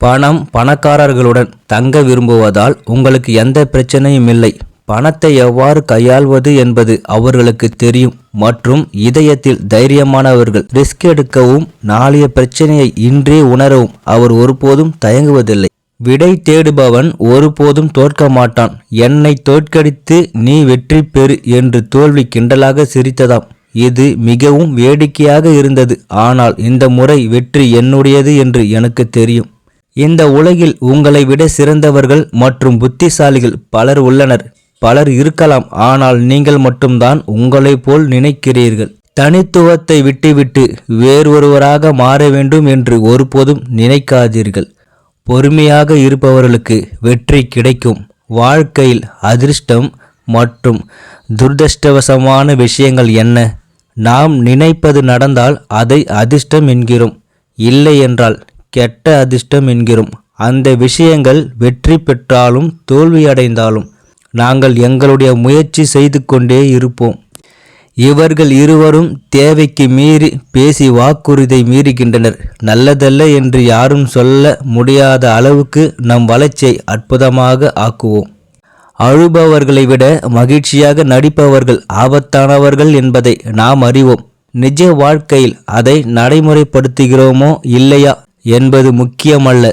பணம் பணக்காரர்களுடன் தங்க விரும்புவதால் உங்களுக்கு எந்த பிரச்சனையும் இல்லை. பணத்தை எவ்வாறு கையாள்வது என்பது அவர்களுக்கு தெரியும். மற்றும் இதயத்தில் தைரியமானவர்கள் ரிஸ்க் எடுக்கவும் நாளைய பிரச்சனையை இன்றே உணரவும் அவர் ஒருபோதும் தயங்குவதில்லை. விடை தேடுபவன் ஒருபோதும் தோற்க மாட்டான். என்னை தோற்கடித்து நீ வெற்றி பெறு என்று தோல்வி கிண்டலாக சிரித்ததாம். இது மிகவும் வேடிக்கையாக இருந்தது. ஆனால் இந்த முறை வெற்றி என்னுடையது என்று எனக்கு தெரியும். இந்த உலகில் உங்களை விட சிறந்தவர்கள் மற்றும் புத்திசாலிகள் பலர் உள்ளனர். பலர் இருக்கலாம் ஆனால் நீங்கள் மட்டும்தான் உங்களைப் போல் நினைக்கிறீர்கள். தனித்துவத்தை விட்டுவிட்டு வேறொருவராக மாற வேண்டும் என்று ஒருபோதும் நினைக்காதீர்கள். பொறுமையாக இருப்பவர்களுக்கு வெற்றி கிடைக்கும். வாழ்க்கையில் அதிர்ஷ்டம் மற்றும் துர்தஷ்டவசமான விஷயங்கள் என்ன? நாம் நினைப்பது நடந்தால் அதை அதிர்ஷ்டம் என்கிறோம். இல்லை என்றால் கெட்ட அதிர்ஷ்டம் என்கிறோம். அந்த விஷயங்கள் வெற்றி பெற்றாலும் தோல்வியடைந்தாலும் நாங்கள் எங்களுடைய முயற்சி செய்து கொண்டே இருப்போம். இவர்கள் இருவரும் தேவைக்கு மீறி பேசி வாக்குறுதியை மீறுகின்றனர். நல்லதல்ல என்று யாரும் சொல்ல முடியாத அளவுக்கு நம் வளர்ச்சியை அற்புதமாக ஆக்குவோம். அழுபவர்களை விட மகிழ்ச்சியாக நடிப்பவர்கள் ஆபத்தானவர்கள் என்பதை நாம் அறிவோம். நிஜ வாழ்க்கையில் அதை நடைமுறைப்படுத்துகிறோமோ இல்லையா? என்பது முக்கியமல்ல.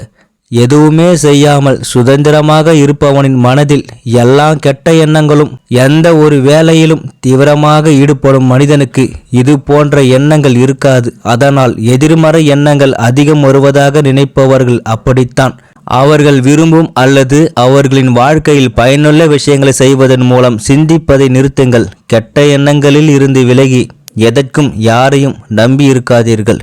எதுவுமே செய்யாமல் சுதந்திரமாக இருப்பவனின் மனதில் எல்லா கெட்ட எண்ணங்களும் எந்த ஒரு வேலையிலும் தீவிரமாக ஈடுபடும் மனிதனுக்கு இது போன்ற எண்ணங்கள் இருக்காது. அதனால் எதிர்மறை எண்ணங்கள் அதிகம் வருவதாக நினைப்பவர்கள் அப்படித்தான். அவர்கள் விரும்பும் அல்லது அவர்களின் வாழ்க்கையில் பயனுள்ள விஷயங்களை செய்வதன் மூலம் சிந்திப்பதை நிறுத்துங்கள். கெட்ட எண்ணங்களில் இருந்து விலகி எதற்கும் யாரையும் நம்பி இருக்காதீர்கள்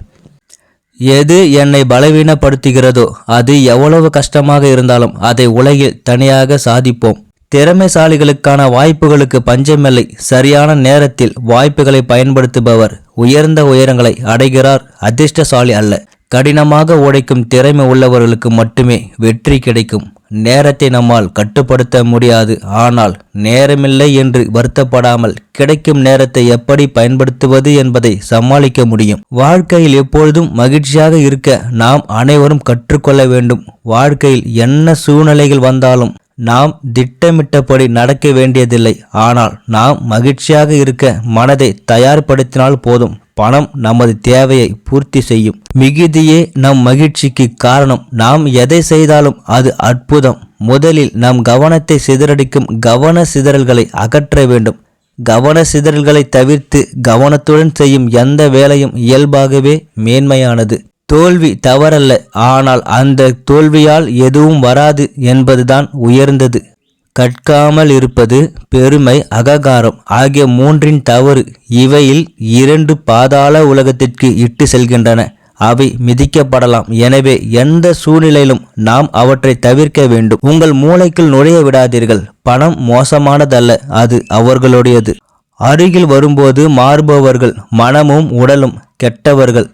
எது என்னை பலவீனப்படுத்துகிறதோ அது எவ்வளவு கஷ்டமாக இருந்தாலும் அதை உலகில் தனியாக சாதிப்போம். திறமைசாலிகளுக்கான வாய்ப்புகளுக்கு பஞ்சமில்லை. சரியான நேரத்தில் வாய்ப்புகளை பயன்படுத்துபவர் உயர்ந்த உயரங்களை அடைகிறார். அதிர்ஷ்டசாலி அல்ல. கடினமாக உழைக்கும் திறமை உள்ளவர்களுக்கு மட்டுமே வெற்றி கிடைக்கும். நேரத்தை நம்மால் கட்டுப்படுத்த முடியாது. ஆனால் நேரமில்லை என்று வருத்தப்படாமல் கிடைக்கும் நேரத்தை எப்படி பயன்படுத்துவது என்பதை சமாளிக்க முடியும். வாழ்க்கையில் எப்பொழுதும் மகிழ்ச்சியாக இருக்க நாம் அனைவரும் கற்றுக்கொள்ள வேண்டும். வாழ்க்கையில் என்ன சூழ்நிலைகள் வந்தாலும் நாம் திட்டமிட்டபடி நடக்க வேண்டியதில்லை. ஆனால் நாம் மகிழ்ச்சியாக இருக்க மனதை தயார்படுத்தினால் போதும். பணம் நமது தேவையை பூர்த்தி செய்யும். மிகுதியே நம் மகிழ்ச்சிக்கு காரணம். நாம் எதை செய்தாலும் அது அற்புதம். முதலில் நம் கவனத்தை சிதறடிக்கும் கவன சிதறல்களை அகற்ற வேண்டும். கவன சிதறல்களை தவிர்த்து கவனத்துடன் செய்யும் எந்த வேலையும் இயல்பாகவே மேன்மையானது. தோல்வி தவறல்ல. ஆனால் அந்த தோல்வியால் எதுவும் வராது என்பதுதான் உயர்ந்தது. கற்காமல் இருப்பது பெருமை அககாரம் ஆகிய மூன்றின் தவறு இவையில் இரண்டு பாதாள உலகத்திற்கு இட்டு செல்கின்றன. அவை மிதிக்கப்படலாம். எனவே எந்த சூழ்நிலையிலும் நாம் அவற்றை தவிர்க்க வேண்டும். உங்கள் மூளைக்குள் நுழைய விடாதீர்கள். பணம் மோசமானதல்ல. அது அவர்களுடையது. அருகில் வரும்போது மாறுபவர்கள் மனமும் உடலும் கெட்டவர்கள்.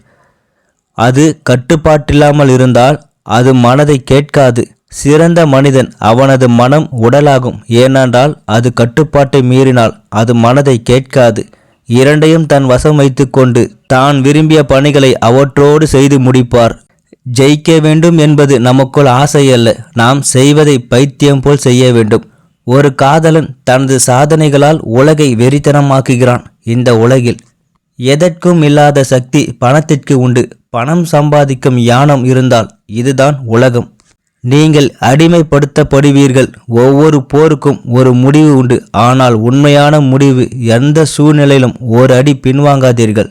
அது கட்டுப்பாட்டில்லாமல் இருந்தால் அது மனதை கேட்காது. சிறந்த மனிதன் அவனது மனம் உடலாகும். ஏனென்றால் அது கட்டுப்பாட்டை மீறினால் அது மனதை கேட்காது. இரண்டையும் தன் வசம் வைத்துக்கொண்டு தான் விரும்பிய பணிகளை அவற்றோடு செய்து முடிப்பார். ஜெயிக்க வேண்டும் என்பது நமக்குள் ஆசை அல்ல. நாம் செய்வதை பைத்தியம் போல் செய்ய வேண்டும். ஒரு காதலன் தனது சாதனைகளால் உலகை வெறித்தனமாக்குகிறான். இந்த உலகில் எதற்கும் இல்லாத சக்தி பணத்திற்கு உண்டு. பணம் சம்பாதிக்கும் யானம் இருந்தால் இதுதான் உலகம். நீங்கள் அடிமைப்படுத்தப்படுவீர்கள். ஒவ்வொரு போருக்கும் ஒரு முடிவு உண்டு. ஆனால் உண்மையான முடிவு எந்த சூழ்நிலையிலும் ஒரு அடி பின்வாங்காதீர்கள்.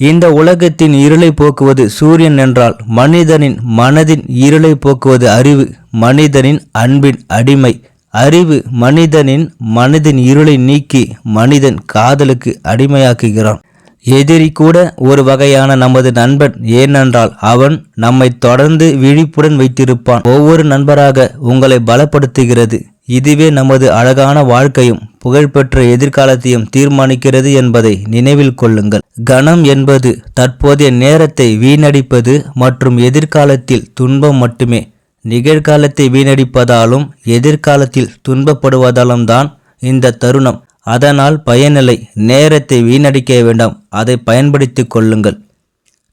இந்த உலகத்தின் இருளை போக்குவது சூரியன் என்றால் மனிதனின் மனதின் இருளை போக்குவது அறிவு மனிதனின் அன்பின் அடிமை. அறிவு மனிதனின் மனதின் இருளை நீக்கி மனிதன் காதலுக்கு அடிமையாக்குகிறான். எதிரி கூட ஒரு வகையான நமது நண்பன் ஏனென்றால் அவன் நம்மை தொடர்ந்து விழிப்புடன் வைத்திருப்பான். ஒவ்வொரு நண்பராக உங்களை பலப்படுத்துகிறது. இதுவே நமது அழகான வாழ்க்கையும் புகழ்பெற்ற எதிர்காலத்தையும் தீர்மானிக்கிறது என்பதை நினைவில் கொள்ளுங்கள். கணம் என்பது தற்போதைய நேரத்தை வீணடிப்பது மற்றும் எதிர்காலத்தில் துன்பம் மட்டுமே. நிகழ்காலத்தை வீணடிப்பதாலும் எதிர்காலத்தில் துன்பப்படுவதாலும் தான் இந்த தருணம். அதனால் பயனில்லை நேரத்தை வீணடிக்க வேண்டாம் அதை பயன்படுத்தி கொள்ளுங்கள்.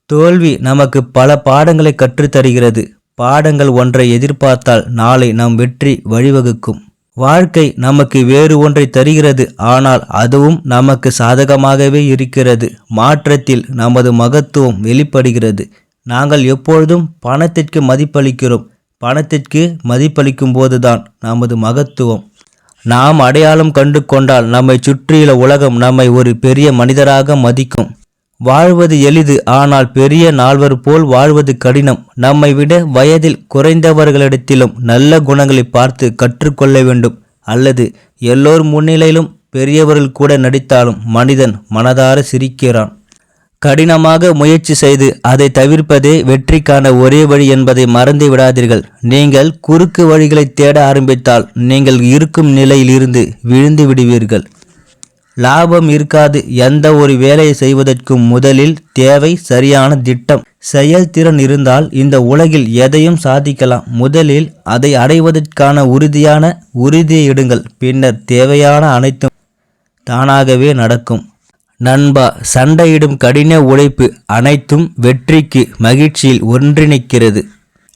தோல்வி நமக்கு பல பாடங்களை கற்றுத்தருகிறது. பாடங்கள் ஒன்றை எதிர்பார்த்தால் நாளை நம் வெற்றி வழிவகுக்கும். வாழ்க்கை நமக்கு வேறு ஒன்றை தருகிறது ஆனால் அதுவும் நமக்கு சாதகமாகவே இருக்கிறது. மாற்றத்தில் நமது மகத்துவம் வெளிப்படுகிறது. நாங்கள் எப்பொழுதும் பணத்திற்கு மதிப்பளிக்கிறோம். பணத்திற்கு மதிப்பளிக்கும் போதுதான் நமது மகத்துவம் நாம் அடையாளம் கண்டு கொண்டால் நம்மை சுற்றியுள்ள உலகம் நம்மை ஒரு பெரிய மனிதராக மதிக்கும். வாழ்வது எளிது ஆனால் பெரிய நால்வர் போல் வாழ்வது கடினம். நம்மை விட வயதில் குறைந்தவர்களிடத்திலும் நல்ல குணங்களை பார்த்து கற்றுக்கொள்ள வேண்டும். அல்லது எல்லோர் முன்னிலையிலும் பெரியவர்கள் கூட நடித்தாலும் மனிதன் மனதார சிரிக்கிறான். கடினமாக முயற்சி செய்து அதை தவிர்ப்பதே வெற்றிக்கான ஒரே வழி என்பதை மறந்து விடாதீர்கள். நீங்கள் குறுக்கு வழிகளை தேட ஆரம்பித்தால் நீங்கள் இருக்கும் நிலையில் இருந்து விழுந்து விடுவீர்கள். லாபம் இருக்காது. எந்த ஒரு வேலையை செய்வதற்கும் முதலில் தேவை சரியான திட்டம். செயல்திறன் இருந்தால் இந்த உலகில் எதையும் சாதிக்கலாம். முதலில் அதை அடைவதற்கான உறுதியான உறுதியை இடுங்கள் பின்னர் தேவையான அனைத்தும் தானாகவே நடக்கும். நண்பா சண்டையிடும் கடின உழைப்பு அனைத்தும் வெற்றிக்கு மகிழ்ச்சியில் ஒன்றிணைக்கிறது.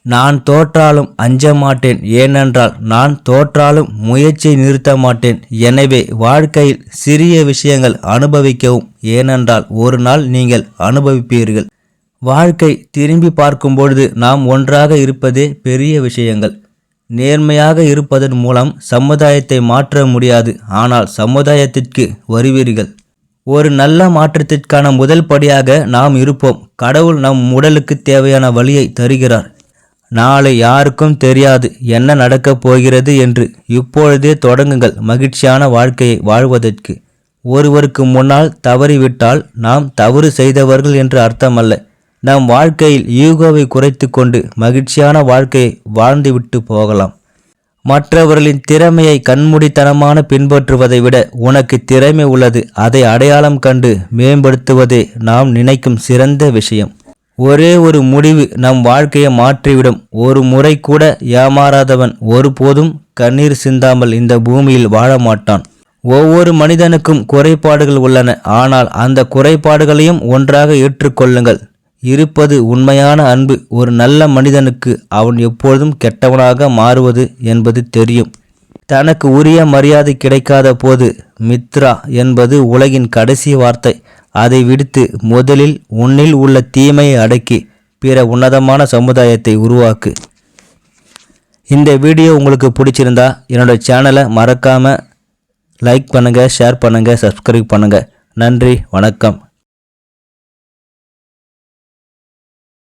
நான் தோற்றாலும் அஞ்ச மாட்டேன் ஏனென்றால் நான் தோற்றாலும் முயற்சியை நிறுத்த மாட்டேன். எனவே வாழ்க்கையில் சிறிய விஷயங்கள் அனுபவிக்கவும் ஏனென்றால் ஒரு நாள் நீங்கள் அனுபவிப்பீர்கள். வாழ்க்கை திரும்பி பார்க்கும்பொழுது நாம் ஒன்றாக இருப்பதே பெரிய விஷயங்கள். நேர்மையாக இருப்பதன் மூலம் சமுதாயத்தை மாற்ற முடியாது ஆனால் சமுதாயத்திற்கு வருவீர்கள். ஒரு நல்ல மாற்றத்திற்கான முதல் படியாக நாம் இருப்போம். கடவுள் நம் உடலுக்கு தேவையான வழியை தருகிறார். நாளை யாருக்கும் தெரியாது என்ன நடக்கப் போகிறது என்று. இப்பொழுதே தொடங்குங்கள் மகிழ்ச்சியான வாழ்க்கையை வாழ்வதற்கு. ஒருவருக்கு முன்னால் தவறிவிட்டால் நாம் தவறு செய்தவர்கள் என்று அர்த்தமல்ல. நம் வாழ்க்கையில் யூகோவை குறைத்து கொண்டு மகிழ்ச்சியான வாழ்க்கையை வாழ்ந்துவிட்டு போகலாம். மற்றவர்களின் திறமையை கண்மூடித்தனமான பின்பற்றுவதை விட உனக்கு திறமை உள்ளது. அதை அடையாளம் கண்டு மேம்படுத்துவதே நாம் நினைக்கும் சிறந்த விஷயம். ஒரே ஒரு முடிவு நம் வாழ்க்கையை மாற்றிவிடும். ஒரு முறை கூட ஏமாறாதவன் ஒருபோதும் கண்ணீர் சிந்தாமல் இந்த பூமியில் வாழ மாட்டான். ஒவ்வொரு மனிதனுக்கும் குறைபாடுகள் உள்ளன. ஆனால் அந்த குறைபாடுகளையும் ஒன்றாக ஏற்றுக்கொள்ளுங்கள். இருப்பது உண்மையான அன்பு. ஒரு நல்ல மனிதனுக்கு அவன் எப்பொழுதும் கெட்டவனாக மாறுவது என்பது தெரியும். தனக்கு உரிய மரியாதை கிடைக்காத போது மித்ரா என்பது உலகின் கடைசி வார்த்தை. அதை விடுத்து முதலில் உன்னில் உள்ள தீமையை அடக்கி பிற உன்னதமான சமுதாயத்தை உருவாக்கு. இந்த வீடியோ உங்களுக்கு பிடிச்சிருந்தா என்னோட சேனலை மறக்காமல் லைக் பண்ணுங்கள் ஷேர் பண்ணுங்கள் சப்ஸ்கிரைப் பண்ணுங்கள் நன்றி வணக்கம்.